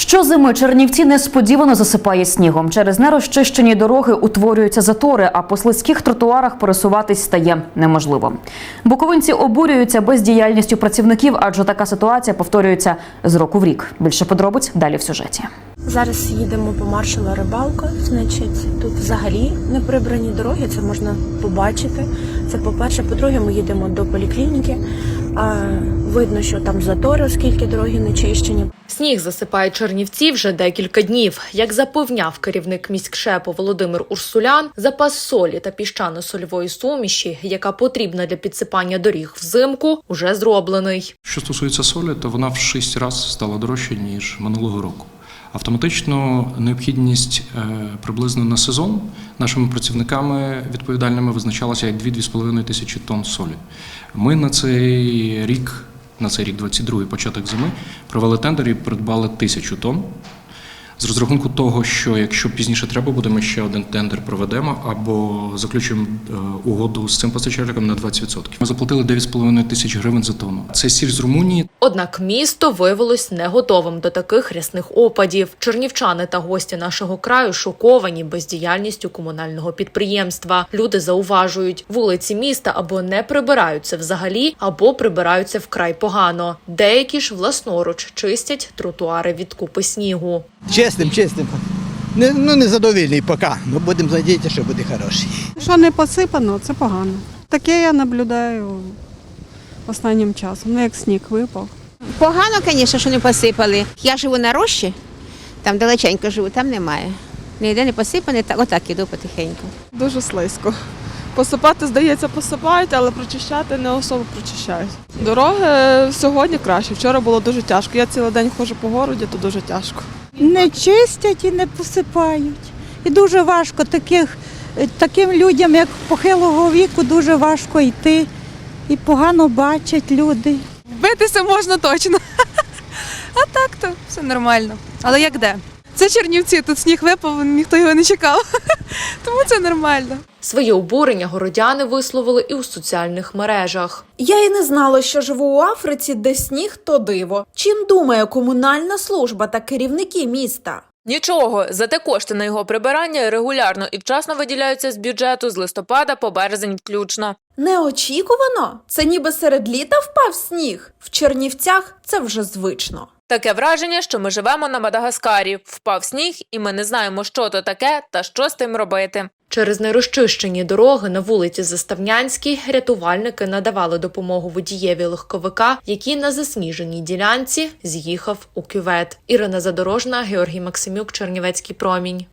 Щозими Чернівці несподівано засипає снігом. Через нерозчищені дороги утворюються затори, а по слизьких тротуарах пересуватись стає неможливо. Буковинці обурюються бездіяльністю працівників, адже така ситуація повторюється з року в рік. Більше подробиць далі в сюжеті. Зараз їдемо по маршала Рибалка. Значить, тут взагалі не прибрані дороги, це можна побачити. Це по-перше. По-друге, ми їдемо до поліклініки. Видно, що там затори, оскільки дороги не чищені. Сніг засипає Чернівці вже декілька днів. Як запевняв керівник міськшепу Володимир Урсулян, запас солі та піщано-сольової суміші, яка потрібна для підсипання доріг взимку, уже зроблений. Що стосується солі, то вона в 6 разів стала дорожче ніж минулого року. Автоматично необхідність е, приблизно на сезон нашими працівниками відповідальними визначалася як 2-2,5 тисячі тонн солі. Ми на цей рік, на цей рік, 22-й початок зими, провели тендер і придбали тисячу тонн. З розрахунку того, що якщо пізніше треба буде, ми ще один тендер проведемо або заключимо е, угоду з цим постачальником на 20%. Ми заплатили 9,5 тисяч гривень за тонну. Це сіль з Румунії. Однак місто виявилось не готовим до таких рясних опадів. Чернівчани та гості нашого краю шоковані бездіяльністю комунального підприємства. Люди зауважують, вулиці міста або не прибираються взагалі, або прибираються вкрай погано. Деякі ж власноруч чистять тротуари від купи снігу. Чесним, чесним. Не, ну, незадовільний поки. Ну, будемо надіятися, що буде хороший. Що не посипано, це погано. Таке я наблюдаю останнім часом. Ну, як сніг випав. Погано, звісно, що не посипали. Я живу на рощі, там далеченько живу, там немає. Ніде не посипане, так отак іду потихеньку. Дуже слизько. Посипати, здається, посипають, але прочищати не особо прочищають. Дороги сьогодні краще. Вчора було дуже тяжко. Я цілий день ходжу по городі, то дуже тяжко. Не чистять і не посипають. І дуже важко таких, таким людям, як похилого віку, дуже важко йти. І погано бачать люди. Битися можна точно. А так то все нормально. Але як де? Це Чернівці, тут сніг випав, ніхто його не чекав. Тому це нормально. Своє обурення городяни висловили і у соціальних мережах. Я і не знала, що живу у Африці, де сніг то диво. Чим думає комунальна служба та керівники міста? Нічого, зате кошти на його прибирання регулярно і вчасно виділяються з бюджету з листопада по березень включно. Неочікувано? Це ніби серед літа впав сніг. В Чернівцях це вже звично. Таке враження, що ми живемо на Мадагаскарі. Впав сніг, і ми не знаємо, що то таке та що з тим робити. Через нерозчищені дороги на вулиці Заставнянській рятувальники надавали допомогу водієві легковика, який на засніженій ділянці з'їхав у кювет. Ірина Задорожна, Георгій Максимюк, Чернівецький промінь.